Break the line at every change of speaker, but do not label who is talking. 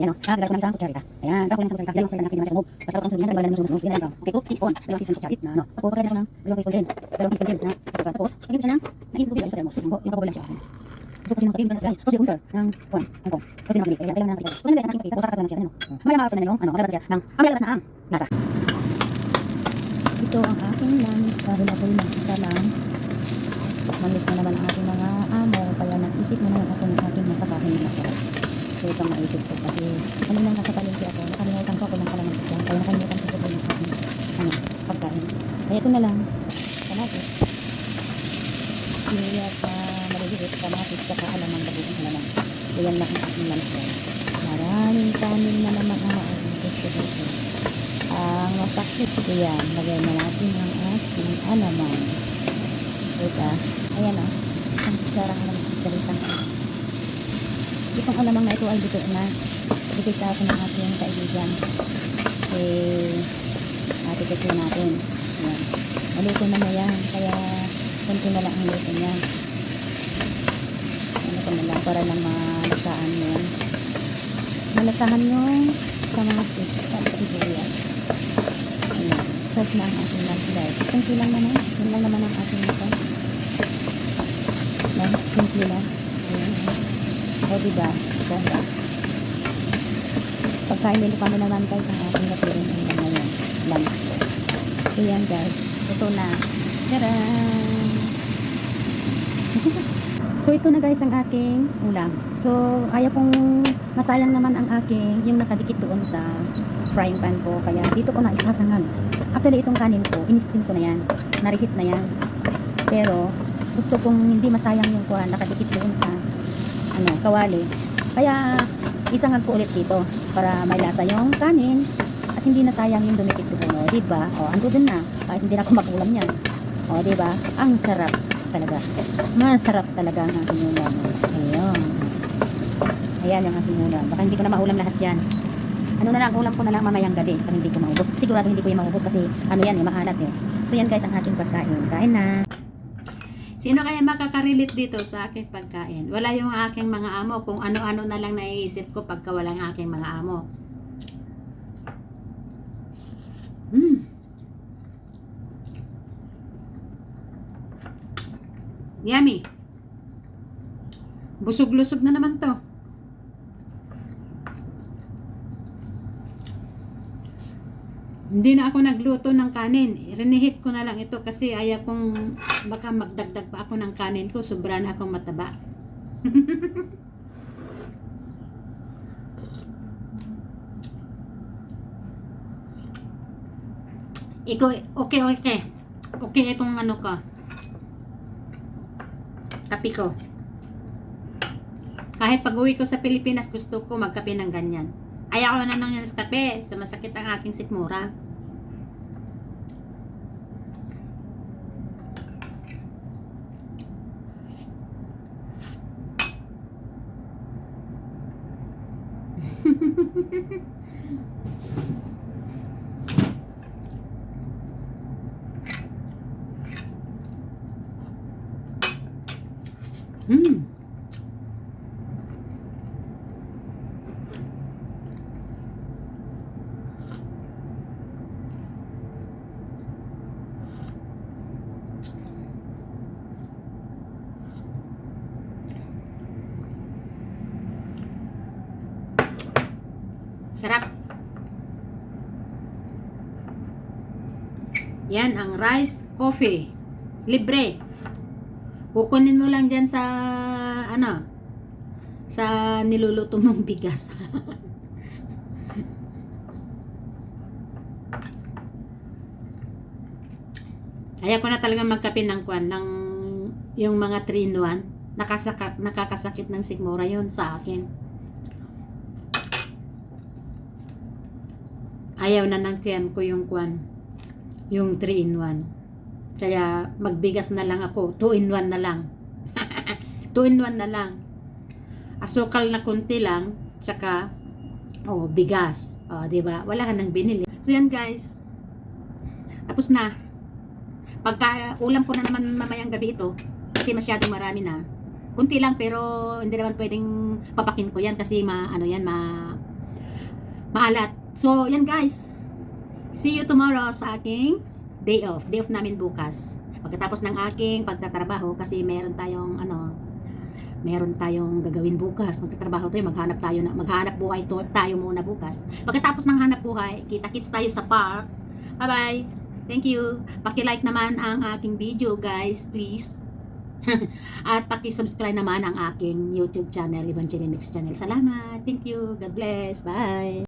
Ayan o, ah, gagawin ko ng isang kutsarita. Ayan, gagawin ko ng isang kutsarita. Dalawang kutsarita ng sinunod sa sunog. Tapos gagawin ko ng sunod, dalawang dalawang sunod. Sige na lang. Okay, two teaspoon. Dalawang teaspoon kutsarita na ano. Tapos kakain ako ng dalawang teaspoon din. Dalawang teaspoon din na asukal. Tapos, lagyan ko siya ng mainit tubig ay sa termos. Yung kabubulan siya. So, kasi kapibig na guys. Tapos, yung unter ng kuwan. Ng kuwan. Na kapibig. Kaya, kailangan na. So, guys, ang kapibig. Tapos, kakatawa na siya. Ano? Mamaya makakasunan na yung, ano, kalabas siya ng, ang lalabas na ang lasa.
Ito ang aking langis dahil ako'y mag-isa lang. Malis na naman ang aking mga amo, kaya nag-isip na naman ako ng aking makakain na masarap. So ito ang naisip ko kasi kanina nasa palengke ako, nakalimutan ko ako ng kalaman isa, kaya nakalimutan ko ko yung aking ano, pagkain. Kaya ito na lang, kamatis. Sibuyas na maliliit, kamatis, saka alamang babuong alamang. So yan lang ang aking lunch guys. Maraming kanin na naman ang maubos ko dito. Ang masakit ko yan, lagyan na natin ang ating alamang. Diba? Ayan o. Isang kutsara ka naman kutsaritan ko. Itong alamang na ito ay dito na. Bigay sa akin ng ating kaibigan. Eh, natitik na natin. Ayan. Maluto na na yan. Kaya, kunti na lang ang luto niya. Ano ko na lang para lang malasaan mo yan. Malasahan yung kamatis at sibuyas. Ayan. Sarap na ang ating lunch guys. Kunti lang naman. Yun lang naman ang ating ito. Lang, simple lang. Ayan. O diba? Ganda. Pagkain nilo kami naman guys ang ating napirin hanggang ngayon. Lunch ko. So yan guys. Ito na. Tcharam! So ito na guys ang aking ulam. So ayaw kong masayang naman ang aking yung nakadikit doon sa frying pan ko. Kaya dito ko na isasangag. Actually itong kanin ko, inistin ko na yan. Narihit na yan. Pero gusto kong hindi masayang yung kuha nakadikit doon sa ano, kawali. Kaya isangag ko ulit dito para may lasa yung kanin at hindi na sayang yung dumikit doon. O, diba? O, ando dun na. Kahit hindi na ako magulam yan. O, diba? Ang sarap talaga. Masarap talaga ang aking ulam. Ayun. Ayan yung aking ulam. Baka hindi ko na maulam lahat yan. Ano na lang, ulam ko na lang mamayang gabi pag hindi ko maubos. Sigurado hindi ko yung maubos kasi ano yan eh, maalat eh. So yan guys ang aking pagkain. Kain na.
Sino kaya makakarelate dito sa aking pagkain? Wala yung aking mga amo kung ano-ano na lang naiisip ko pagka wala ang aking mga amo. Mm. Yummy. Busog-lusog na naman to. Hindi na ako nagluto ng kanin. Rinihit ko na lang ito kasi ayaw kong baka magdagdag pa ako ng kanin ko. Sobra na akong mataba. Ikaw, okay, okay. Okay itong ano ka. Kapi ko. Kahit pag uwi ko sa Pilipinas, gusto ko magkape ng ganyan. Ayaw ko na ng kape. Sumasakit ang aking sikmura. Mm. Sarap. Yan ang rice coffee. Libre. Kukunin mo lang dyan sa ano sa niluluto mong bigas. Ayaw ko na talaga magkape ng kwan ng yung mga 3 in 1. Nakasaka, nakakasakit ng sigmura yon sa akin. Ayaw na ng tiyan ko yung kwan. Yung 3 in 1. Kaya magbigas na lang ako. 2 in 1 na lang. 2 in 1 na lang. Asukal na kunti lang. Tsaka, oh, bigas. Oh, di ba? Wala ka nang binili. So, yan guys. Tapos na. Pagka ulam ko na naman mamayang gabi ito, kasi masyadong marami na. Kunti lang pero hindi naman pwedeng papakin ko yan kasi ma ano yan ma maalat. So, yan guys. See you tomorrow sa aking day off. Day off namin bukas. Pagkatapos ng aking pagtatrabaho kasi meron tayong ano, meron tayong gagawin bukas. Magtatrabaho tayo, maghanap tayo na maghanap buhay to, tayo muna bukas. Pagkatapos ng hanap buhay, kita-kits tayo sa park. Bye-bye. Thank you. Paki-like naman ang aking video, guys, please. At paki-subscribe naman ang aking YouTube channel, Evangeline Mix Channel. Salamat. Thank you. God bless. Bye.